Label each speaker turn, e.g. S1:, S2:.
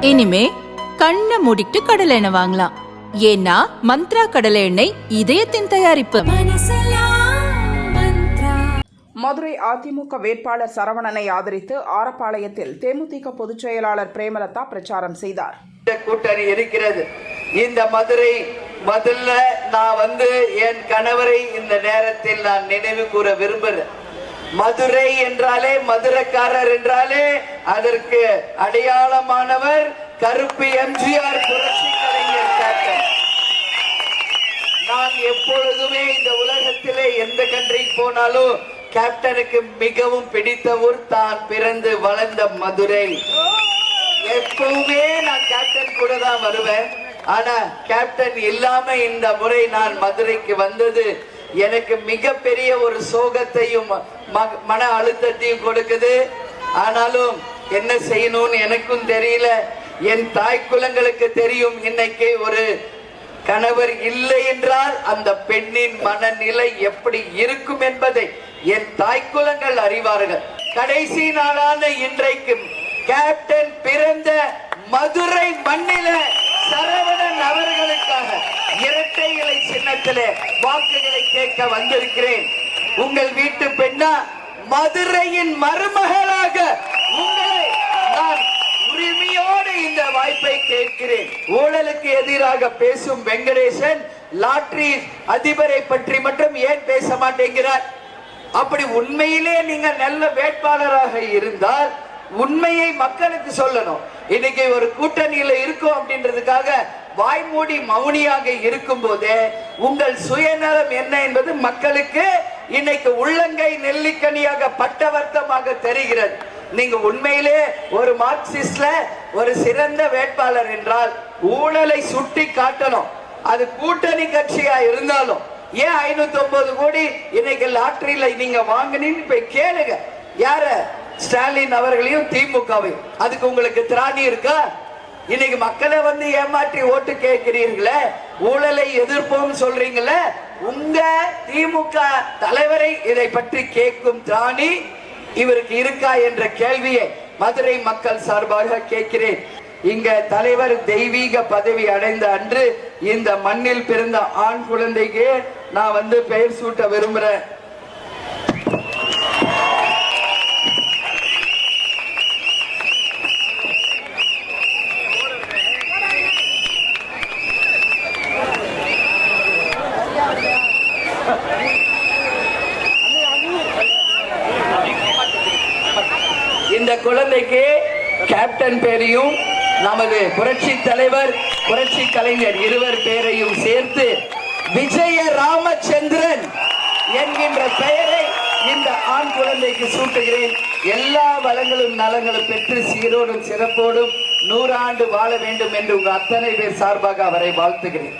S1: இனிமே கண்ணை மூடிட்டு கடலை எண்ணெய் வாங்கலாம். ஏன்னா மந்த்ரா கடலை எண்ணெய் இதயத்தின் தயாரிப்பு.
S2: மதுரை அதிமுக வேட்பாளர் சரவணனை ஆதரித்து ஆரப்பாளையத்தில் தேமுதிக பொதுச் செயலாளர் பிரேமலதா பிரச்சாரம் செய்தார்.
S3: இந்த கூட்டணி இருக்கிறது. இந்த மதுரை முதல்ல நான் வந்து என் கணவரை இந்த நேரத்தில் நான் நினைவு கூற விரும்புகிறேன். மதுரை என்றாலே மதுரைக்காரர் என்றாலே அதற்கு அடையாளமானவர் கருப்பு எம்ஜிஆர் புரட்சி கலைஞர் கேப்டன் நான் எப்பொழுதுமே இந்த உலகத்திலே எந்த கண்ட்ரிக்கு போனாலும் கேப்டனுக்கு மிகவும் பிடித்த ஊர் தான் பிறந்து வளர்ந்த மதுரை. எப்பவுமே நான் கேப்டன் கூட தான் வருவேன். ஆனா கேப்டன் இல்லாம இந்த முறை நான் மதுரைக்கு வந்தது எனக்கு மிகப்பெரிய ஒரு சோகத்தையும் ம- மன அழுத்தத்தையும் கொடுக்குது. ஆனாலும் என்ன செய்யணும்னு எனக்கும் தெரியல. என் தாய் குலங்களுக்கு தெரியும் இன்னைக்கு ஒரு கணவர் இல்லை என்றால் அந்த பெண்ணின் மனநிலை எப்படி இருக்கும் என்பதை என் தாய்க்குலங்கள் அறிவார்கள். கடைசி நாளான இன்றைக்கு கேப்டன் பிறந்த மதுரை மண்ணில சரவணன் அவர்களுக்காக இரட்டை இலை சின்னத்திலே வாக்குகளை கேட்க வந்திருக்கிறேன். உங்கள் வீட்டு பெண்ணா மதுரையின் மருமகளாக உங்களை நான் உரிமையோடு இந்த வாய்ப்பை கேட்கிறேன். ஊழலுக்கு எதிராக பேசும் வெங்கடேசன் லாட்ரி அதிபரை பற்றி மட்டும் ஏன் பேச மாட்டேங்கிறார்? அப்படி உண்மையிலே நீங்க நல்ல வேட்பாளராக இருந்தால் உண்மையை மக்களுக்கு சொல்லணும். இன்னைக்கு ஒரு கூட்டணியில இருக்கோம் அப்படின்றதுக்காக வாய்மூடி மௌனியாக இருக்கும் போதே உங்கள் சுயநலம் என்ன என்பது மக்களுக்கு இன்னைக்கு உள்ளங்கை நெல்லிக்கனியாக பட்டவர்த்தமாக தெரிகிறது. நீங்க உண்மையிலே ஒரு மார்க்சிஸ்ட்ல ஒரு சிறந்த வேட்பாளர் என்றால் ஊழலை சுட்டி காட்டணும். அது கூட்டணி கட்சியா இருந்தாலும் ஏன் ஐநூத்தி ஒன்பது கோடி இன்னைக்கு லாட்டரியில நீங்க வாங்கினீங்கன்னு போய் கேளுங்க. யார? ஸ்டாலின் அவர்களையும் திமுகவையும். அதுக்கு உங்களுக்கு திராணி இருக்கா? இன்னைக்கு மக்களை வந்து ஏமாற்றி ஓட்டு கேட்கிறீர்களே ஊழலை எதிர்ப்போம் சொல்றீங்களே உங்க திமுக தலைவரை இதை பற்றி கேட்கும் திராணி இவருக்கு இருக்கா என்ற கேள்வியை மதுரை மக்கள் சார்பாக கேட்கிறேன். இங்க தலைவர் தெய்வீக பதவி அடைந்த அன்று இந்த மண்ணில் பிறந்த ஆண் குழந்தைக்கு நான் வந்து பெயர் சூட்ட விரும்புறேன் இந்த குழந்தைக்கு கேப்டன் பேரையும் நமது புரட்சி தலைவர் புரட்சி கலைஞர் இருவர் பேரையும் சேர்த்து விஜய ராமச்சந்திரன் என்கின்ற பெயரை இந்த ஆண் குழந்தைக்கு சூட்டுகிறேன். எல்லா வளங்களும் நலங்களும் பெற்று சீரோடும் சிறப்போடும் நூறாண்டு வாழ வேண்டும் என்று உங்க அத்தனை பேர் சார்பாக அவரை வாழ்த்துகிறேன்.